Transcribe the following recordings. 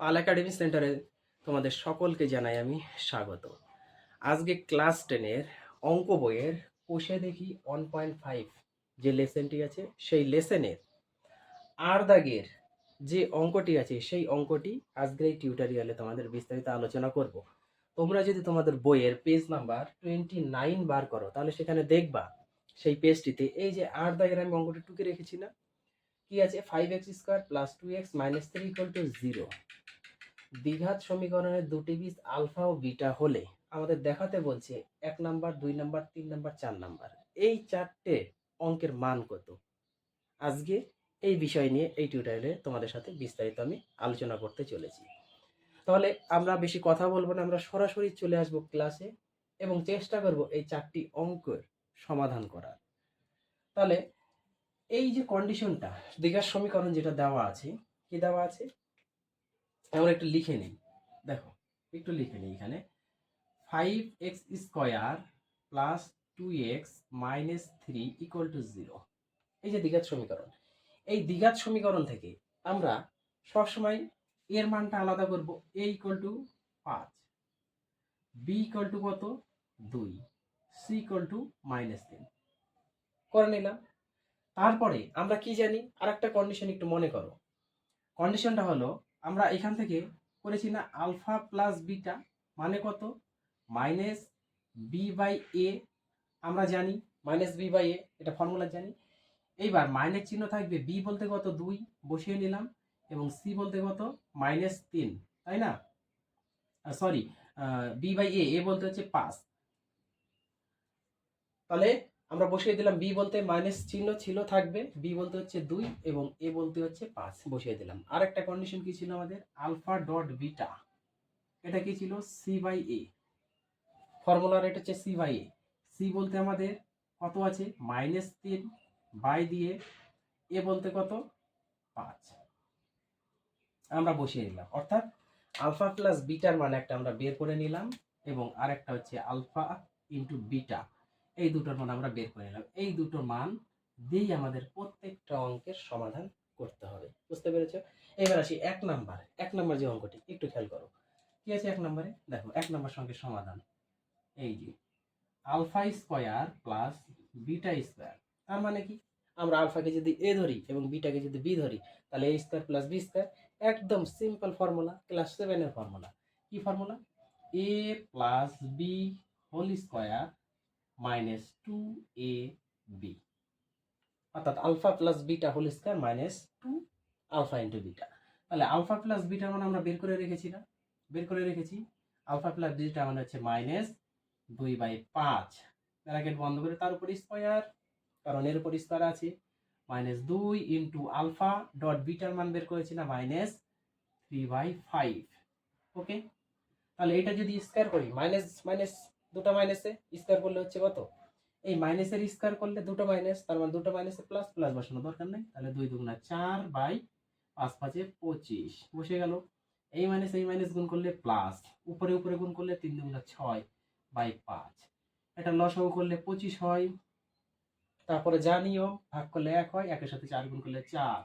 পাল academy সেন্টারে তোমাদের সকলকে জানাই আমি স্বাগত। আজকে ক্লাস টেনের অঙ্ক বইয়ের কোষে দেখি ওয়ান পয়েন্ট ফাইভ যে লেসেনটি আছে, সেই লেসেনের আর দাগের যে অঙ্কটি আছে, সেই অঙ্কটি আজকের এই টিউটোরিয়ালে তোমাদের বিস্তারিত আলোচনা করব। তোমরা যদি তোমাদের বইয়ের পেজ নাম্বার টোয়েন্টি নাইন বার করো, তাহলে সেখানে দেখবা সেই পেজটিতে এই যে আর দাগের আমি অঙ্কটি টুকে রেখেছি না, কি আছে? Five x square plus two x minus three equal to zero দ্বিঘাত সমীকরণের দুটি বীজ আলফা ও বিটা হলে আমাদের দেখাতে বলছে এক নাম্বার, দুই নাম্বার, তিন নাম্বার, চার নাম্বার। এই চারটে অঙ্কের মান কত? আজকে এই বিষয় নিয়ে এই টিউটোরিয়ালে তোমাদের সাথে বিস্তারিত আমি আলোচনা করতে চলেছি। তাহলে আমরা বেশি কথা বলব না, আমরা সরাসরি চলে আসব ক্লাসে এবং চেষ্টা করব এই চারটি অঙ্কের সমাধান করার। তাহলে এই যে কন্ডিশনটা দীঘার সমীকরণ যেটা দেওয়া আছে, কি দেওয়া আছে? আমরা একটু লিখে নিই। দেখো, একটু লিখে নিই এখানে। Five x square plus two x minus three equal to zero এই যে দ্বিঘাত সমীকরণ। এই দ্বিঘাত সমীকরণ থেকে আমরা সবসময় এর মানটা আলাদা করব। এ ইকুয়াল টু পাঁচ বি ইকুয়াল টু কত? দুই সি ইকুয়াল টু মাইনাস তিন। করে নিলাম। তারপরে আমরা কি জানি? আর একটা কন্ডিশন একটু মনে করো। কন্ডিশনটা হলো আমরা এখান থেকে করেছি না আলফা প্লাস বিটা মানে কত? মাইনাস বি বাই এ আমরা জানি মাইনাস বি বাই এ এটা ফর্মুলা জানি। এইবার মাইনাস চিহ্ন থাকবে বি বলতে কত? দুই। বসিয়ে নিলাম। এবং সি বলতে কত? মাইনাস তিন। তাই না? Sorry b by a a বলতে হচ্ছে পাঁচ। তাহলে আমরা বসিয়ে দিলাম বি বলতে মাইনাস চিহ্ন ছিল, থাকবে। বি বলতে হচ্ছে দুই এবং এ বলতে হচ্ছে পাঁচ। বসিয়ে দিলাম। আর একটা কন্ডিশন কি ছিল আমাদের? আলফা ডট বিটা এটা কি ছিল? সি বাই এ ফর্মুলার এটা হচ্ছে সি বাই এ সি বলতে আমাদের কত আছে? মাইনাস তিন বাই দিয়ে এ বলতে কত? পাঁচ। আমরা বসিয়ে নিলাম অর্থাৎ আলফা প্লাস বিটার মানে একটা আমরা বের করে নিলাম এবং আরেকটা হচ্ছে আলফা ইন্টু বিটা এই দুটোর মান আমরা বের করে নিলাম। এই দুটোর মান দিয়েই আমাদের প্রত্যেকটা অঙ্কের সমাধান করতে হবে। বুঝতে পেরেছ? এবার আসি এক নাম্বার। এক নাম্বার যে অঙ্কটি, একটু খেয়াল করো। কি আছে এক নাম্বারে? দেখো, এক নাম্বার সঙ্গে সমাধান। এই যে, alpha square plus beta square. তার মানে কি? আমরা আলফাকে যদি এ ধরি এবং বিটাকে যদি বি ধরি, তাহলে a square plus b square একদম সিম্পল ফর্মুলা, ক্লাস সেভেনের ফর্মুলা। কি formula? A plus b whole square minus two a b অর্থাৎ alpha plus beta whole square minus two alpha into beta তাহলে আলফা প্লাস বিটা মানে আমরা বের করে রেখেছি না। বের করে রেখেছি। আলফা প্লাস বিটা মানে হচ্ছে মাইনাস দুই বাই পাঁচ। ব্র্যাকেট বন্ধ করে তার উপর স্কোয়ার কারণ এর উপর স্কোয়ার আছে। মাইনাস দুই ইন্টু আলফা ডট বিটার মান বের করেছি না minus three by five okay তাহলে এটা যদি স্কোয়ার করি মাইনাস মাইনাস দুটো মাইনাসে স্কোয়ার করলে হচ্ছে কত? এই মাইনাসের স্কোয়ার করলে দুটো মাইনাস তার মানে দুটো মাইনাসে প্লাস প্লাস বসানো দরকার নেই। তাহলে দুই দুগুণা চার বাই পাঁচ পাঁচে পঁচিশ। বসে গেল। এই মাইনাস এই মাইনাস গুণ করলে প্লাস উপরে উপরে গুণ করলে তিন দুগুণা ছয় বাই পাঁচ। এটা লসাগু করলে পঁচিশ হয়। তারপরে নিয়ম, ভাগ করলে এক হয়, একের সাথে চার গুণ করলে চার।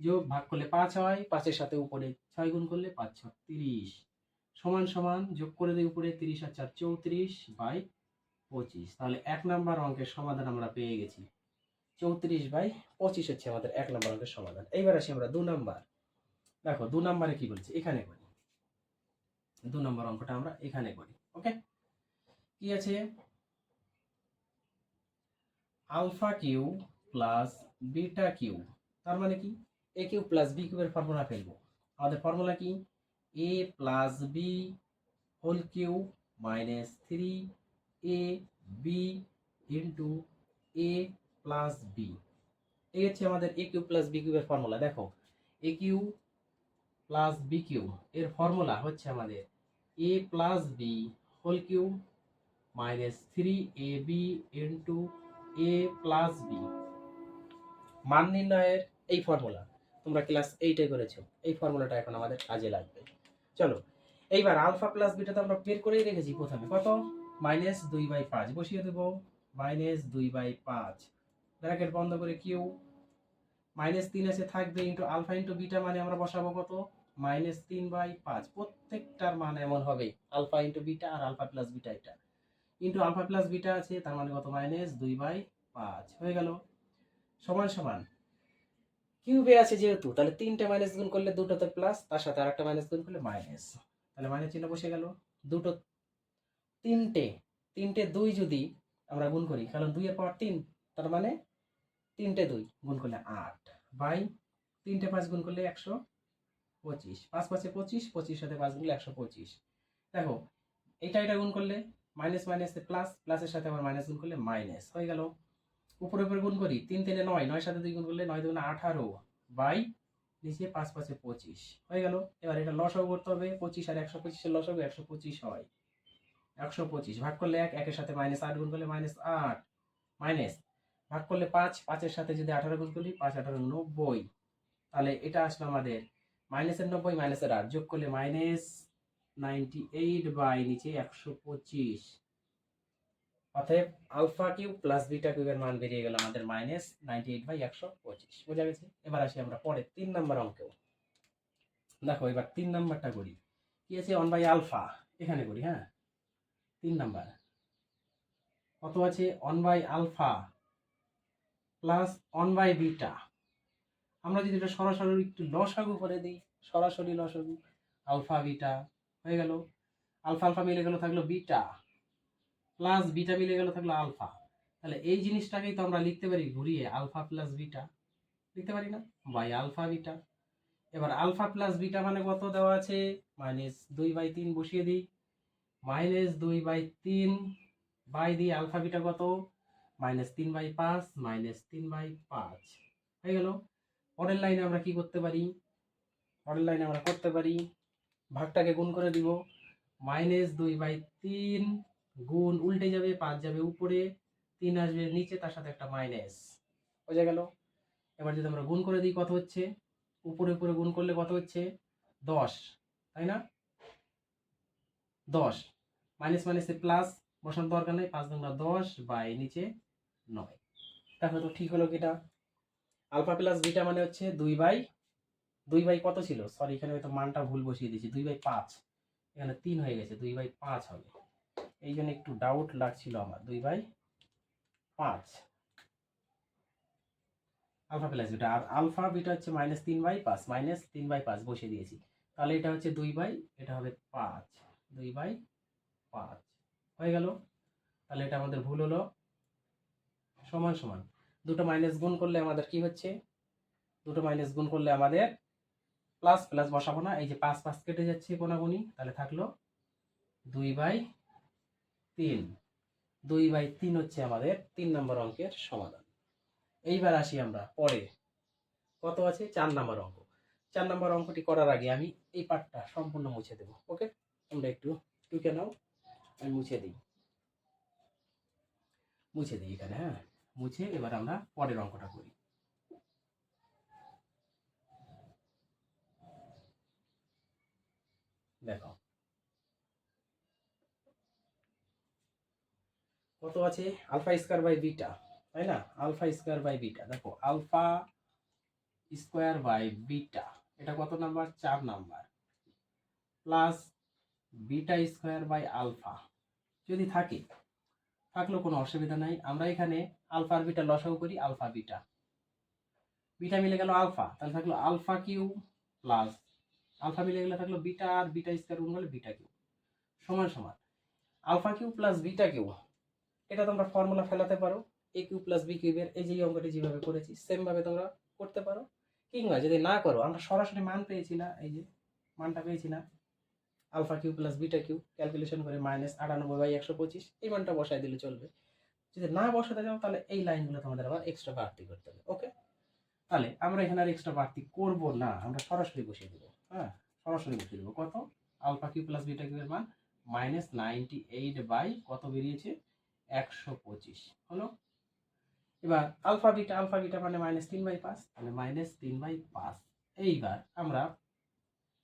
যোগ ভাগ করলে পাঁচ হয়, পাঁচের সাথে উপরে ছয় গুণ করলে পাঁচ ছ তিরিশ। সমান সমান যোগ করে দিই উপরে তিরিশ আর চার চৌত্রিশ বাই পঁচিশ। তাহলে এক নাম্বার অঙ্কের সমাধান আমরা পেয়ে গেছি। চৌত্রিশ বাই পঁচিশ হচ্ছে আমাদের এক নাম্বার অঙ্কের সমাধান। এইবার আসি আমরা দু নাম্বার। দেখো, দু নাম্বারে কি বলছি? এখানে করি। দু নম্বর অঙ্কটা আমরা এখানে করি, ওকে? কি আছে? Alpha cube plus beta cube. তার মানে কি? এ কিউ প্লাস বি কিউবের ফর্মুলা ফেলব। আমাদের ফর্মুলা কি? A plus b whole cube minus three a b into a plus b এই হচ্ছে আমাদের এ কিউ প্লাস বি কিউবের ফর্মুলা দেখো a cube plus b cube এর ফর্মুলা হচ্ছে আমাদের a plus b whole cube minus three a b into a plus b মান নির্ণয়ের এই ফর্মুলা তোমরা ক্লাস এইটে করেছ। এই ফর্মুলাটা এখন আমাদের কাজে লাগবে। চলো, এইবার আলফা প্লাস বিটা তো আমরা বের করেই রেখেছি প্রথমে। কত? মাইনাস দুই বাই পাঁচ বসিয়ে দেবো। মাইনাস দুই বাই পাঁচ। ব্র্যাকেট বন্ধ করে কিউ। মাইনাস তিন আছে থাকবে ইন্টু আলফা ইন্টু বিটা মানে আমরা বসাবো কত? মাইনাস তিন বাই পাঁচ। প্রত্যেকটার মান এমন হবে, আলফা ইন্টু বিটা আর আলফা প্লাস বিটা এটা। ইন্টু আলফা প্লাস বিটা আছে, তার মানে কত? মাইনাস দুই বাই পাঁচ। হয়ে গেল। সমান সমান। কিউবে আছে যেহেতু, তাহলে তিনটে মাইনাস গুণ করলে দুটোতে প্লাস তার সাথে আরেকটা মাইনাস গুণ করলে মাইনাস তাহলে মাইনাস চিহ্ন বসে গেল। দুটো, তিনটে তিনটে দুই যদি আমরা গুণ করি, কারণ দুইয়ের পাওয়ার তিন, তার মানে তিনটে দুই গুণ করলে আট। বাই তিনটে পাঁচ গুণ করলে একশো পঁচিশ। পাঁচ পাঁচে পঁচিশ পঁচিশ সাথে পাঁচ গুণলে একশো পঁচিশ। দেখো, এটা এটা গুণ করলে মাইনাস মাইনাসে প্লাস প্লাসের সাথে আবার মাইনাস গুণ করলে মাইনাস হয়ে গেল। উপরে উপরে গুণ করি, তিন তিনে নয় নয় সাথে দুই গুণ করলে নয় দুগুণে আঠারো বাই নিচে পাঁচ পাঁচে পঁচিশ। হয়ে গেল? এবার এটা লসাগু করতে হবে, পঁচিশ আর একশো পঁচিশের লসাগু একশো পঁচিশ হয়। একশো পঁচিশ ভাগ করলে এক, একের সাথে মাইনাস আট গুণ করলে মাইনাস আট। মাইনাস ভাগ করলে পাঁচ, পাঁচের সাথে যদি আঠারো গুণ করি, পাঁচ, আঠারো, নব্বই। তাহলে এটা আসলো আমাদের মাইনাসের নব্বই মাইনাসের আট। যোগ করলে মাইনাস নাইনটি এইট বাই নিচে একশো পঁচিশ। অতএব আলফা কিউব প্লাস বিটা কিউবের মান বেরিয়ে গেল আমাদের মাইনাস নাইনটি এইট বাই একশো পঁচিশ। বোঝা গেছে? এবার আসি আমরা পরে তিন নাম্বার অঙ্কেও। দেখো, এবার তিন নাম্বারটা করি। কি আছে? ওয়ান বাই আলফা এখানে করি হ্যাঁ? তিন নাম্বার। কত আছে? One by alpha plus one by beta আমরা যদি এটা সরাসরি একটু লসাগু করে দিই, সরাসরি লসাগু আলফা বিটা হয়ে গেল। আলফা আলফা মিলে গেল, থাকল বিটা প্লাস বিটা মিলে গেল থাকল আলফা তাহলে এই জিনিসটাকেই তো আমরা লিখতে পারি ঘুরিয়ে আলফা প্লাস বিটা লিখতে পারি না? বাই আলফা বিটা এবার আলফা প্লাস বিটা মানে কত দেওয়া আছে? মাইনাস দুই বাই তিন বসিয়ে দিই। মাইনাস দুই বাই তিন বাই দিই আলফা বিটা কত? মাইনাস তিন বাই পাঁচ মাইনাস তিন বাই পাঁচ। হয়ে গেল। পরের লাইনে আমরা কি করতে পারি? পরের লাইনে আমরা করতে পারি। ভাগটাকে গুণ করে দিব। মাইনাস দুই বাই তিন গুণ উল্টে যাবে, পাঁচ যাবে উপরে, তিন আসবে নিচে, তার সাথে একটা মাইনাস বোঝা গেল? এবার যদি আমরা গুণ করে দিই কত হচ্ছে? উপরে উপরে গুণ করলে কত হচ্ছে? দশ, তাই না? দশ মাইনাস মাইনাসে প্লাস বসানোর দরকার নেই, পাঁচ দুগুণা দশ বাই নিচে নয়। দেখো তো ঠিক হলো কিটা? আলফা প্লাস বিটা মানে হচ্ছে দুই বাই দুই বাই কত ছিল? সরি এখানে হয়তো মানটা ভুল বসিয়ে দিয়েছি। দুই বাই পাঁচ, এখানে তিন হয়ে গেছে, দুই বাই পাঁচ হবে। এই জন্য একটু ডাউট লাগছিল আমার। দুই বাই পাঁচ। আলফা প্লাস বিটা, আর আলফা বিটা হচ্ছে মাইনাস তিন বাই পাঁচ মাইনাস তিন বাই পাঁচ বসিয়ে দিয়েছি। তাহলে এটা হচ্ছে দুই বাই, এটা হবে পাঁচ, দুই বাই পাঁচ। হয়ে গেল। তাহলে এটা আমাদের ভুল হলো। সমান সমান। দুটো মাইনাস গুণ করলে আমাদের কি হচ্ছে? দুটো মাইনাস গুণ করলে আমাদের প্লাস প্লাস বসাবো না। এই যে পাঁচ পাঁচ কেটে যাচ্ছে কোনাগুনি, তাহলে থাকল দুই বাই তিন। দুই বাই তিন হচ্ছে আমাদের তিন নম্বর অঙ্কের সমাধান। এইবার আসি আমরা পরে। কত আছে? চার নম্বর অঙ্ক। চার নম্বর অঙ্কটি করার আগে আমি এই পার্টটা সম্পূর্ণ মুছে দেবো, ওকে? তোমরা একটু টুকে নাও, আমি মুছে দিই। মুছে দিই এখানে হ্যাঁ? মুছে এবার আমরা পরের অঙ্কটা করি। দেখো কত আছে? আলফা স্কোয়ার বাই বিটা, তাই না? আলফা স্কোয়ার বাই বিটা, দেখো, আলফা স্কোয়ার বাই বিটা, এটা কত নাম্বার? চার number. Plus beta square by alpha, যদি থাকে, থাকলেও কোনো অসুবিধা নাই। আমরা এখানে আলফা আর বিটা লসাগু করি, আলফা, বিটা। বিটা মিলে গেল আলফা, তাহলে থাকল আলফা কিউ প্লাস আলফা মিলে গেলে থাকল বিটা আর বিটা স্কোয়ার গুণ করলে বিটা কিউ সমান সমান। Alpha cube plus beta cube এটা তোমরা ফর্মুলা ফেলাতে পারো। এ কিউ প্লাস বি কিউবের এই যে অঙ্কটি যেভাবে করেছি সেম ভাবে তোমরা করতে পারো। কিংবা যদি না করো, আমরা সরাসরি মান পেয়েছি না, এই যে মানটা পেয়েছি না। Alpha cube plus beta cube calculation করে মাইনাস আটানব্বই বাই একশো পঁচিশ, এই মানটা বসাই দিলে চলবে। যদি না বসাতে যাও তাহলে এই লাইনগুলো তোমাদের আবার এক্সট্রা বাড়তি করতে হবে ওকে তাহলে আমরা এখানে আর এক্সট্রা বাড়তি করব না, আমরা সরাসরি বসিয়ে দেবো হ্যাঁ? সরাসরি বসিয়ে দেবো। কত? Alpha cube plus beta cube এর মান মাইনাস নাইনটি এইট বাই কত বেরিয়েছে? একশো পঁচিশ। হলো? এবার আলফা বিটা, আলফা মানে মাইনাস তিন বাই পাঁচ, তাহলে মাইনাস তিন বাই পাঁচ। এইবার আমরা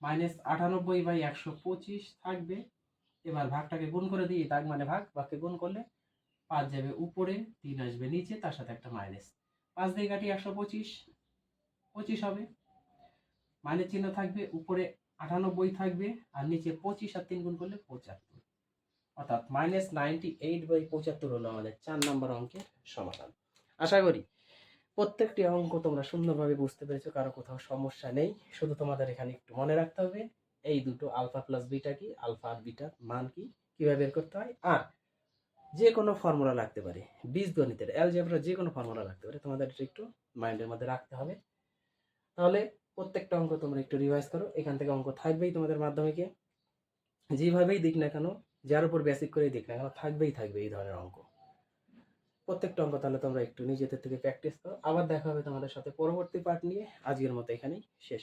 মাইনাস আটানব্বই বাই একশো পঁচিশ থাকবে। এবার ভাগটাকে গুণ করে দিই দাগ মানে ভাগ ভাগকে গুণ করলে পাঁচ যাবে উপরে, তিন আসবে নিচে, তার সাথে একটা মাইনাস পাঁচ দিয়ে কাটি একশো পঁচিশ পঁচিশ হবে। মাইনাস চিহ্ন থাকবে, উপরে আটানব্বই থাকবে, আর নিচে পঁচিশ আর তিন গুণ করলে পঁচাত্তর। অর্থাৎ মাইনাস নাইনটি এইট বাই পঁচাত্তর হলো আমাদের চার নম্বর অঙ্কের সমাধান। আশা করি প্রত্যেকটি অঙ্ক তোমরা সুন্দরভাবে বুঝতে পেরেছ, কারও কোথাও সমস্যা নেই। শুধু তোমাদের এখানে একটু মনে রাখতে হবে, এই দুটো আলফা প্লাস বিটা কি আলফা আর বিটার মান কি, কীভাবে বের করতে হয়? আর যে কোনো ফর্মুলা লাগতে পারে, বীজগণিতের অ্যালজেব্রা যে কোনো ফর্মুলা লাগতে পারে, তোমাদের এটা একটু মাইন্ডের মধ্যে রাখতে হবে। তাহলে প্রত্যেকটা অঙ্ক তোমরা একটু রিভাইজ করো। এখান থেকে অঙ্ক থাকবেই তোমাদের মাধ্যমিকে। যেভাবেই দিক না কেন যার উপর বেসিক করে দেখা থাকবেই থাকবে এই ধরনের অঙ্ক। প্রত্যেকটা অঙ্ক তাহলে তোমরা একটু নিজেদের থেকে প্র্যাকটিস করো। আবার দেখা হবে তোমাদের সাথে পরবর্তী পার্ট নিয়ে। আজকের মতো এখানেই শেষ।